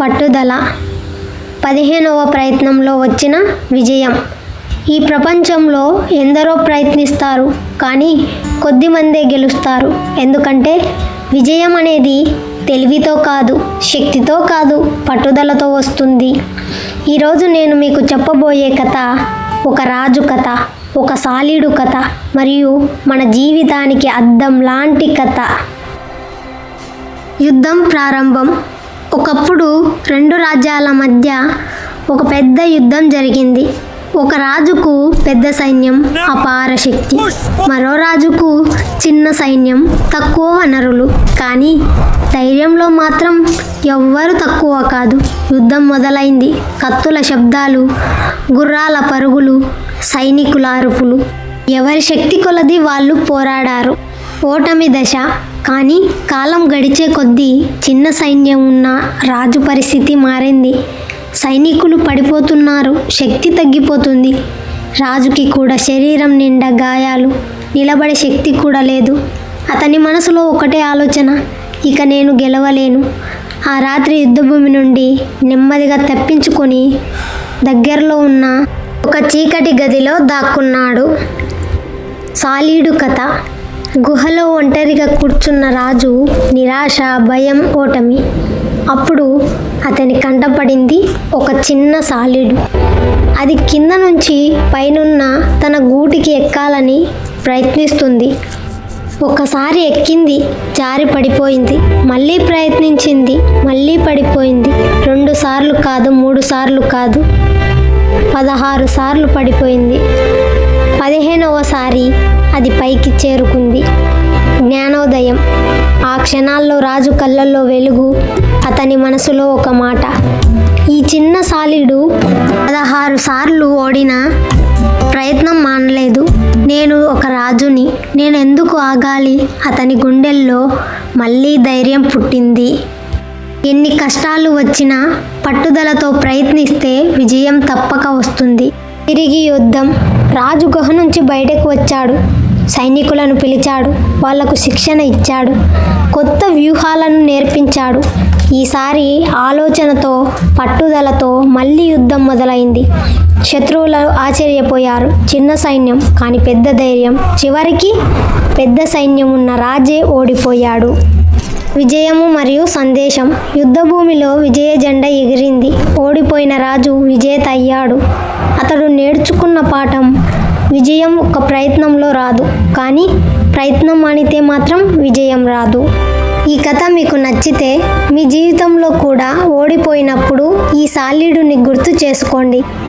పట్టుదల. పదిహేనవ ప్రయత్నంలో వచ్చిన విజయం. ఈ ప్రపంచంలో ఎందరో ప్రయత్నిస్తారు కానీ కొద్దిమందే గెలుస్తారు. ఎందుకంటే విజయం అనేది తెలివితో కాదు శక్తితో కాదు పట్టుదలతో వస్తుంది. ఈరోజు నేను మీకు చెప్పబోయే కథ ఒక రాజు కథ ఒక సాలీడు కథ మరియు మన జీవితానికి అద్దం లాంటి కథ. యుద్ధం ప్రారంభం. ఒకప్పుడు రెండు రాజ్యాల మధ్య ఒక పెద్ద యుద్ధం జరిగింది. ఒక రాజుకు పెద్ద సైన్యం అపార శక్తి. మరో రాజుకు చిన్న సైన్యం తక్కువ వనరులు. కానీ ధైర్యంలో మాత్రం ఎవ్వరు తక్కువ కాదు. యుద్ధం మొదలైంది. కత్తుల శబ్దాలు గుర్రాల పరుగులు సైనికుల అరుపులు. ఎవరి శక్తి కొలది వాళ్ళు పోరాడారు. ఓటమి దశ కానీ కాలం గడిచే కొద్దీ చిన్న సైన్యం ఉన్న రాజు పరిస్థితి మారింది. సైనికులు పడిపోతున్నారు శక్తి తగ్గిపోతుంది. రాజుకి కూడా శరీరం నిండా గాయాలు నిలబడే శక్తి కూడా లేదు. అతని మనసులో ఒకటే ఆలోచన ఇక నేను గెలవలేను. ఆ రాత్రి యుద్ధభూమి నుండి నెమ్మదిగా తప్పించుకొని దగ్గరలో ఉన్న ఒక చీకటి గదిలో దాక్కున్నాడు. సాలీడు కథ. గుహలో ఒంటరిగా కూర్చున్న రాజు నిరాశ భయం ఓటమి. అప్పుడు అతని కంటపడింది ఒక చిన్న సాలీడు అది కింద నుంచి పైనున్న తన గూటికి ఎక్కాలని ప్రయత్నిస్తుంది. ఒకసారి ఎక్కింది జారి పడిపోయింది. మళ్ళీ ప్రయత్నించింది మళ్ళీ పడిపోయింది. రెండు సార్లు కాదు మూడు సార్లు కాదు. పదహారు సార్లు పడిపోయింది. పదిహేనవసారి అది పైకి చేరుకుంది. జ్ఞానోదయం. ఆ క్షణాల్లో రాజు కళ్ళల్లో వెలుగు అతని మనసులో ఒక మాట. ఈ చిన్న సాలీడు పదహారు సార్లు ఓడిన ప్రయత్నం మానలేదు. నేను ఒక రాజుని నేను ఎందుకు ఆగాలి? అతని గుండెల్లో మళ్ళీ ధైర్యం పుట్టింది. ఎన్ని కష్టాలు వచ్చినా పట్టుదలతో ప్రయత్నిస్తే విజయం తప్పక వస్తుంది. తిరిగి యుద్ధం రాజు గుహ నుంచి బయటకు వచ్చాడు. సైనికులను పిలిచాడు. వాళ్ళకు శిక్షణ ఇచ్చాడు. కొత్త వ్యూహాలను నేర్పించాడు. ఈసారి ఆలోచనతో పట్టుదలతో మళ్ళీ యుద్ధం మొదలైంది. శత్రువులు ఆశ్చర్యపోయారు. చిన్న సైన్యం కానీ పెద్ద ధైర్యం. చివరికి పెద్ద సైన్యం ఉన్న రాజే ఓడిపోయాడు. విజయము మరియు సందేశం. యుద్ధభూమిలో విజయ జెండా ఎగిరింది. ఓడిపోయిన రాజు విజేత అయ్యాడు. అతడు నేర్చుకున్న పాఠం విజయం ఒక ప్రయత్నంలో రాదు కానీ ప్రయత్నం మానితే మాత్రం విజయం రాదు. ఈ కథ మీకు నచ్చితే మీ జీవితంలో కూడా ఓడిపోయినప్పుడు ఈ సాలీడుని గుర్తు చేసుకోండి.